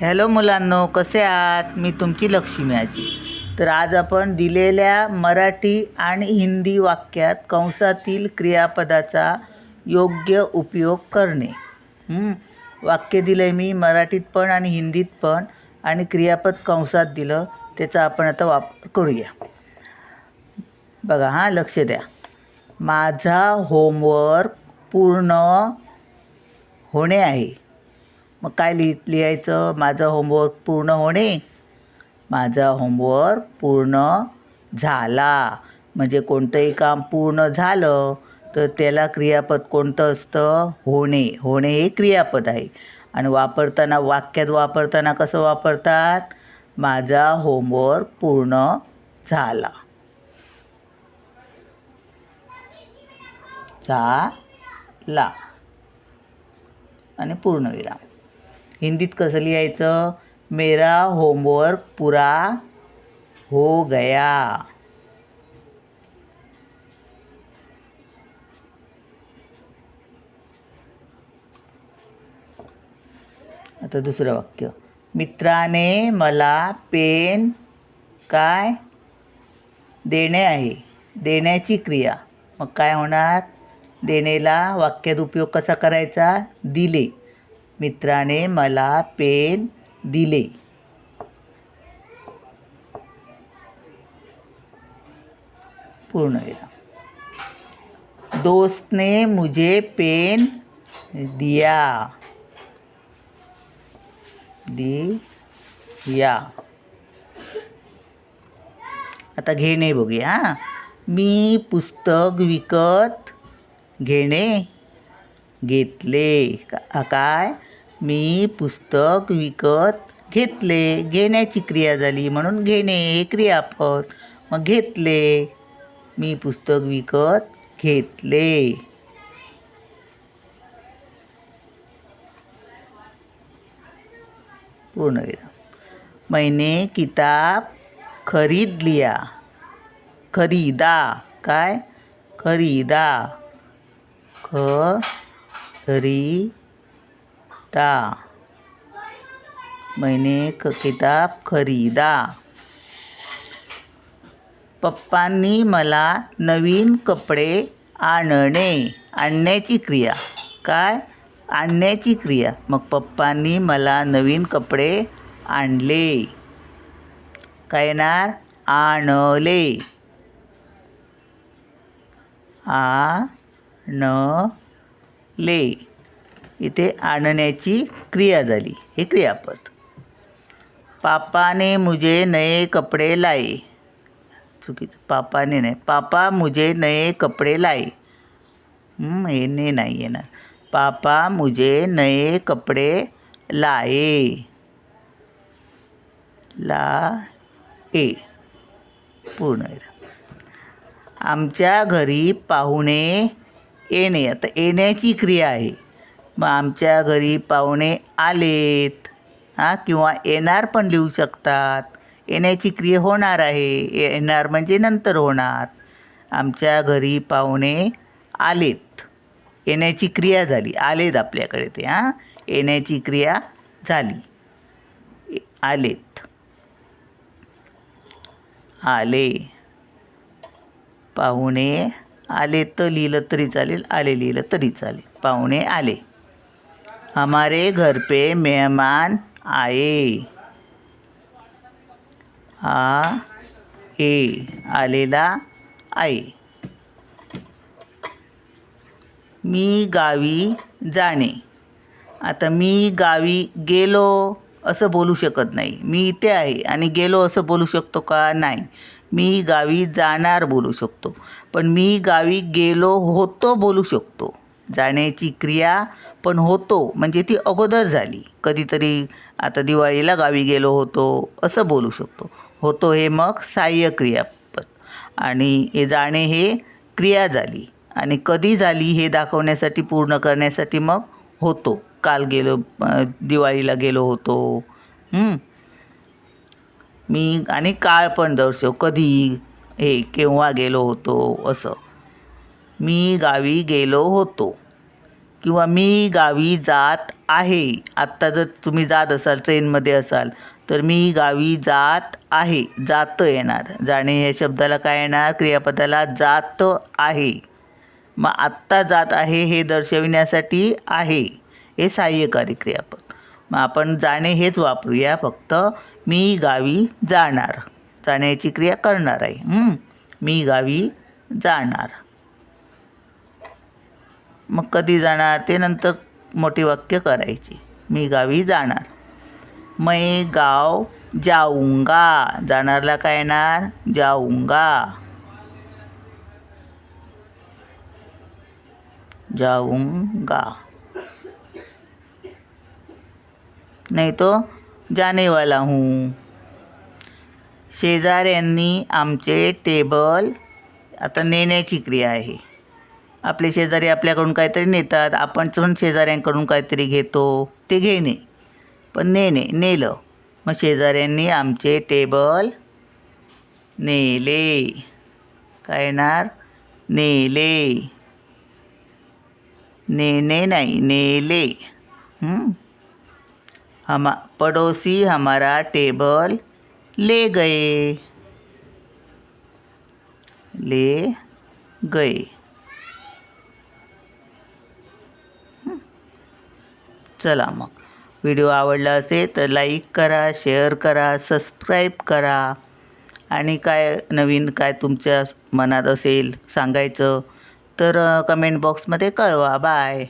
Hello मुलांनो कसे आहात? मी तुमची लक्ष्मी आजी. तर आज आपण दिलेल्या मराठी आणि हिंदी वाक्यात कंसातील क्रियापदाचा योग्य उपयोग करणे. वाक्य दिलं आहे मी मराठीत पण आणि हिंदीत पण आणि क्रियापद कंसात दिलं त्याचा आपण आता वापर करूया. बघा हां लक्ष द्या. माझा होमवर्क पूर्ण होणे आहे. मग काय लिहि लिहायचं? माझं होमवर्क पूर्ण होणे. माझा होमवर्क पूर्ण झाला. म्हणजे कोणतंही काम पूर्ण झालं तर त्याला क्रियापद कोणतं असतं? होणे. होणे हे क्रियापद आहे. आणि वापरताना वाक्यात वापरताना कसं वापरतात? माझा होमवर्क पूर्ण झाला. झाला. आणि पूर्णविराम. हिंदीत कसं लिहायचं? मेरा होमवर्क पुरा हो गया. आता दुसरं वाक्य. मित्राने मला पेन काय? देणे आहे. देण्याची क्रिया. मग काय होणार? देणेला वाक्यात उपयोग कसा करायचा? दिले. मित्राने मला पेन दिले. पूर्ण दोस्तने मुझे पेन दिया. दिया. आता घेणे बघूया. हां मी पुस्तक विकत घेणे घेतले. का काय? मी पुस्तक विकत घेतले. घेण्याची क्रिया झाली म्हणून घेणे हे क्रियापद. मग घेतले. मी पुस्तक विकत घेतले. पूर्ण मैने किताब खरीद लिया. खरीदा. काय? खरीदा. खरीदा मैंने किताब खरीदा. पप्पांनी मला नवीन कपडे आणणे आणण्याची क्रिया. काय? आणण्याची क्रिया? मग पप्पांनी मला नवीन कपडे आणले. काय येणार? आणले. आणले. इथे आणण्याची क्रिया झाली. हे क्रियापद. पापाने मुझे नए कपडे लाए. चुकीचं. पापाने नाही. पापा मुझे नए कपडे लाए. हे ने नाही येणार. पापा मुझे नए कपडे लाए. ला ए पूर्ण आमच्या घरी पाहुणे येणे. आता येण्याची क्रिया आहे. मग आमच्या घरी पाहुणे आलेत. हां किंवा येणार पण लिहू शकतात. येण्याची क्रिया होणार आहे. येणार म्हणजे नंतर होणार. आमच्या घरी पाहुणे आलेत. येण्याची क्रिया झाली. आलेत आपल्याकडे ते हां. येण्याची क्रिया झाली. आलेत. आले. पाहुणे आले तर लिहिलं तरी चालेल. आले लिहिलं तरी चालेल. पाहुणे आले. हमारे घर पे मेहमान आए। आ ए आलेला आहे मी गावी जाणे। आता मी गावी गेलो असं बोलू शकत नाही. मी इथे आहे आणि गेलो असं बोलू शकतो का? नाही. मी गावी जाणार बोलू शकतो. पण मी गावी गेलो होतो बोलू शकतो. जाण्याची क्रिया पण होतो. म्हणजे ती अगोदर झाली. कधीतरी आता दिवाळीला गावी गेलो होतो असं बोलू शकतो. होतो हे मग सहाय्य क्रियापद. आणि हे जाणे हे क्रिया झाली. आणि कधी झाली हे दाखवण्यासाठी पूर्ण करण्यासाठी मग होतो. काल गेलो दिवाळीला गेलो होतो. मी आणि काळ पण दर्शव. कधी हे केव्हा गेलो होतो असं. मी गावी गेलो होतो. किंवा मी गावी जात आहे. आत्ता जर तुम्ही जात असाल ट्रेनमध्ये असाल तर मी गावी जात आहे. जातं येणार. जाणे या शब्दाला काय येणार? क्रियापदाला जात आहे. मग आत्ता जात आहे हे दर्शविण्यासाठी आहे. हे सहाय्यकारी क्रियापद. मग आपण जाणे हेच वापरूया. फक्त मी गावी जाणार. जाण्याची क्रिया करणार आहे. मी गावी जाणार. मग कधी जाणार? ते नंतर मोठी वाक्य करायची. मी गावी जाणार. मै गाव जाऊंगा. जाणारला काय येणार? जाऊंगा. जाऊंगा. नाही तो जानेवाला हूं हूँ. शेजाऱ्यांनी आमचे टेबल आता नेण्याची क्रिया आहे. आपले शेजारी आपल्याकडून काहीतरी नेतात आपण पण शेजाऱ्यांकडून काहीतरी घेतो ते घेणे. पण नेणे नेलं. मग शेजाऱ्यांनी आमचे टेबल नेले. काय येणार? नेले. नेणे नाही नेले. हमा पड़ोसी हमारा टेबल ले गए. ले गए. चला मग. व्हिडिओ आवडला असेल तर लाईक करा शेअर करा सबस्क्राईब करा. आणि काय नवीन काय तुमच्या मनात असेल सांगायचं तर कमेंट बॉक्समध्ये कळवा. बाय